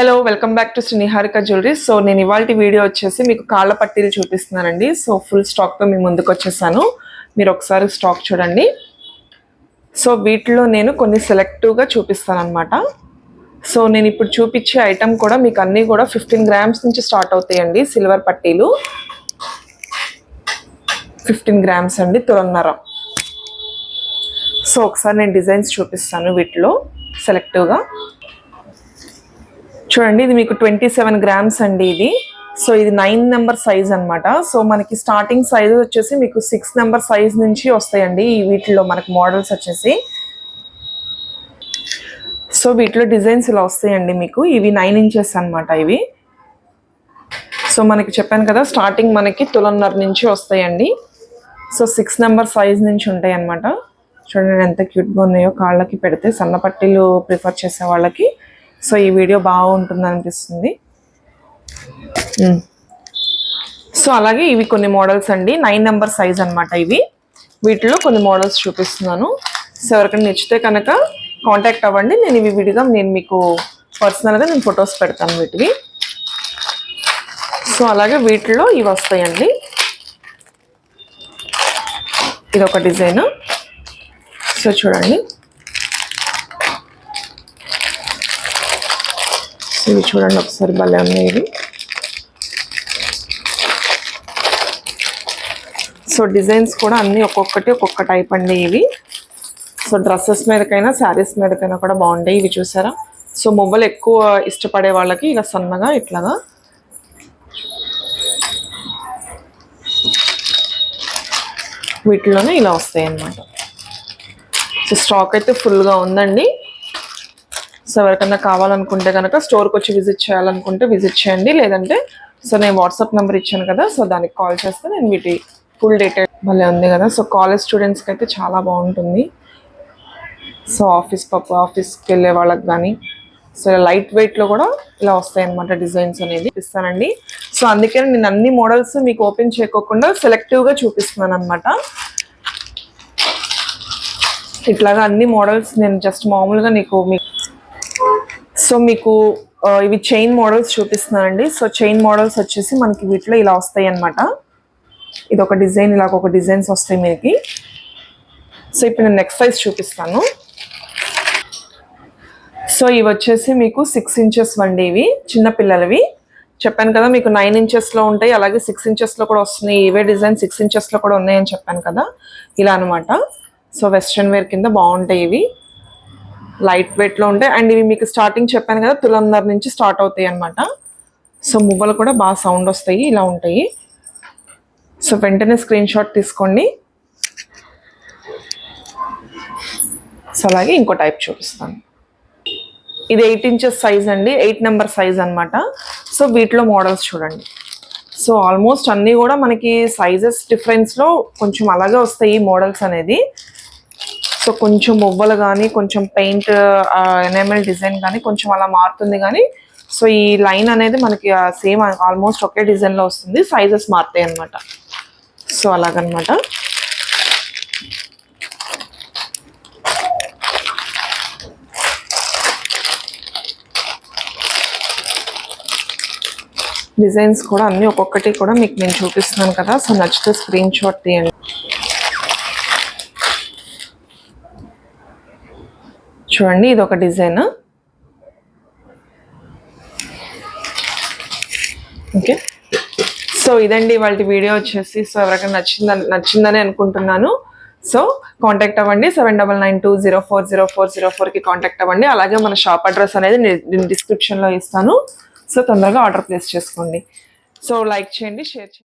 Hello welcome back to Sriniharika jewellery so నేను ఇవాళ video వచ్చేసి మీకు కాళ్ళ పట్టీలు చూపిస్తున్నానండి. సో ఫుల్ స్టాక్తో మీ ముందుకు వచ్చేసాను. మీరు ఒకసారి స్టాక్ చూడండి. సో వీటిలో నేను కొన్ని సెలెక్టివ్గా చూపిస్తాను అనమాట సో నేను ఇప్పుడు చూపించే ఐటెం కూడా మీకు అన్నీ కూడా ఫిఫ్టీన్ గ్రామ్స్ నుంచి స్టార్ట్ అవుతాయండి సిల్వర్ పట్టీలు. ఫిఫ్టీన్ గ్రామ్స్ అండి తురన్నర సో ఒకసారి నేను డిజైన్స్ చూపిస్తాను వీటిలో సెలెక్టివ్గా చూడండి ఇది మీకు ట్వంటీ సెవెన్ గ్రామ్స్ అండి ఇది. సో ఇది నైన్ నెంబర్ సైజ్ అనమాట సో మనకి స్టార్టింగ్ సైజ్ వచ్చేసి మీకు సిక్స్ నెంబర్ సైజ్ నుంచి వస్తాయండి ఈ వీటిలో మనకు మోడల్స్ వచ్చేసి. సో వీటిలో డిజైన్స్ ఇలా వస్తాయండి మీకు. ఇవి నైన్ ఇంచెస్ అన్నమాట ఇవి. సో మనకి చెప్పాను కదా స్టార్టింగ్ మనకి తులన్నర నుంచి వస్తాయండి. సో సిక్స్ నెంబర్ సైజ్ నుంచి ఉంటాయి అన్నమాట చూడండి ఎంత క్యూట్గా ఉన్నాయో కాళ్ళకి పెడితే సన్నపట్టీలు ప్రిఫర్ చేసే వాళ్ళకి. సో ఈ వీడియో బాగుంటుంది అనిపిస్తుంది. సో అలాగే ఇవి కొన్ని మోడల్స్ అండి. నైన్ నెంబర్ సైజ్ అనమాట ఇవి. వీటిలో కొన్ని మోడల్స్ చూపిస్తున్నాను. సో ఎవరికైనా నచ్చితే కనుక కాంటాక్ట్ అవ్వండి. నేను ఇవి విడిగా నేను మీకు పర్సనల్గా నేను ఫొటోస్ పెడతాను వీటివి. సో అలాగే వీటిలో ఇవి వస్తాయండి. ఇది ఒక డిజైన్. సో చూడండి. ఇవి చూడండి ఒకసారి భలే ఉన్నాయి ఇవి. సో డిజైన్స్ కూడా అన్నీ ఒక్కొక్కటి ఒక్కొక్క టైప్ అండి ఇవి. సో డ్రెస్సెస్ మీదకైనా శారీస్ మీదకైనా కూడా బాగుంటాయి ఇవి చూసారా? సో మువ్వలు ఎక్కువ ఇష్టపడే వాళ్ళకి ఇలా సన్నగా ఇట్లాగా. వీటిలోనే ఇలా వస్తాయి అన్నమాట సో స్టాక్ అయితే ఫుల్గా ఉందండి. సో ఎవరికైనా కావాలనుకుంటే కనుక స్టోర్కి వచ్చి విజిట్ చేయాలనుకుంటే విజిట్ చేయండి. లేదంటే సో నేను వాట్సాప్ నెంబర్ ఇచ్చాను కదా సో దానికి కాల్ చేస్తే నేను వీటి ఫుల్ డీటెయిల్ భలే ఉంది కదా. సో కాలేజ్ స్టూడెంట్స్కి అయితే చాలా బాగుంటుంది. సో ఆఫీస్ పప్పు ఆఫీస్కి వెళ్ళే వాళ్ళకి కానీ సో లైట్ వెయిట్లో కూడా ఇలా వస్తాయన్నమాట డిజైన్స్ అనేది ఇస్తానండి. సో అందుకని నేను అన్ని మోడల్స్ మీకు ఓపెన్ చేయకోకుండా సెలెక్టివ్గా చూపిస్తున్నాను అనమాట ఇట్లాగా అన్ని మోడల్స్ నేను జస్ట్ మామూలుగా నీకు మీకు సో మీకు ఇవి చైన్ మోడల్స్ చూపిస్తున్నానండి. సో చైన్ మోడల్స్ వచ్చేసి మనకి వీటిలో ఇలా వస్తాయి అన్నమాట. ఇది ఒక డిజైన్ ఇలాగ ఒక డిజైన్స్ వస్తాయి మీకు. సో ఇప్పుడు నేను నెక్స్ట్ సైజ్ చూపిస్తాను. సో ఇవి వచ్చేసి మీకు సిక్స్ ఇంచెస్ వండి ఇవి చిన్నపిల్లలవి చెప్పాను కదా మీకు నైన్ ఇంచెస్లో ఉంటాయి అలాగే సిక్స్ ఇంచెస్లో కూడా వస్తున్నాయి. ఇవే డిజైన్ సిక్స్ ఇంచెస్లో కూడా ఉన్నాయని చెప్పాను కదా. ఇలా అనమాట సో వెస్ట్రన్ వేర్ కింద బాగుంటాయి ఇవి. లైట్ వెయిట్లో ఉంటాయి. అండ్ ఇవి మీకు స్టార్టింగ్ చెప్పాను కదా తులందర్ నుంచి స్టార్ట్ అవుతాయి అనమాట సో మువ్వలు కూడా బాగా సౌండ్ వస్తాయి ఇలా ఉంటాయి. సో వెంటనే స్క్రీన్ షాట్ తీసుకోండి. సో అలాగే ఇంకో టైప్ చూపిస్తాను. ఇది ఎయిట్ ఇంచెస్ సైజ్ అండి ఎయిట్ నెంబర్ సైజ్ అనమాట సో వీటిలో మోడల్స్ చూడండి. సో ఆల్మోస్ట్ అన్నీ కూడా మనకి సైజెస్ డిఫరెన్స్లో కొంచెం అలాగే వస్తాయి ఈ మోడల్స్ అనేది. సో కొంచెం మువ్వలు కానీ కొంచెం పెయింట్ ఎనేమల్ డిజైన్ కానీ కొంచెం అలా మారుతుంది కానీ సో ఈ లైన్ అనేది మనకి సేమ్ ఆల్మోస్ట్ ఒకే డిజైన్లో వస్తుంది. సైజెస్ మారుతాయి అన్నమాట. సో అలాగనమాట. డిజైన్స్ కూడా అన్నీ ఒక్కొక్కటి కూడా మీకు నేను చూపిస్తున్నాను కదా. సో నచ్చితే స్క్రీన్ షాట్ తీయండి. చూడండి ఇది ఒక డిజైన్. ఓకే. సో ఇదండి వాళ్ళ వీడియో వచ్చేసి. సో ఎవరికైనా నచ్చిందని నచ్చిందని అనుకుంటున్నాను. సో కాంటాక్ట్ అవ్వండి. Seven double nine two zero four zero four zero ఫోర్కి కాంటాక్ట్ అవ్వండి. అలాగే మన షాప్ అడ్రస్ అనేది నేను డిస్క్రిప్షన్లో ఇస్తాను. సో తొందరగా ఆర్డర్ ప్లేస్ చేసుకోండి. సో లైక్ చేయండి షేర్ చేయండి.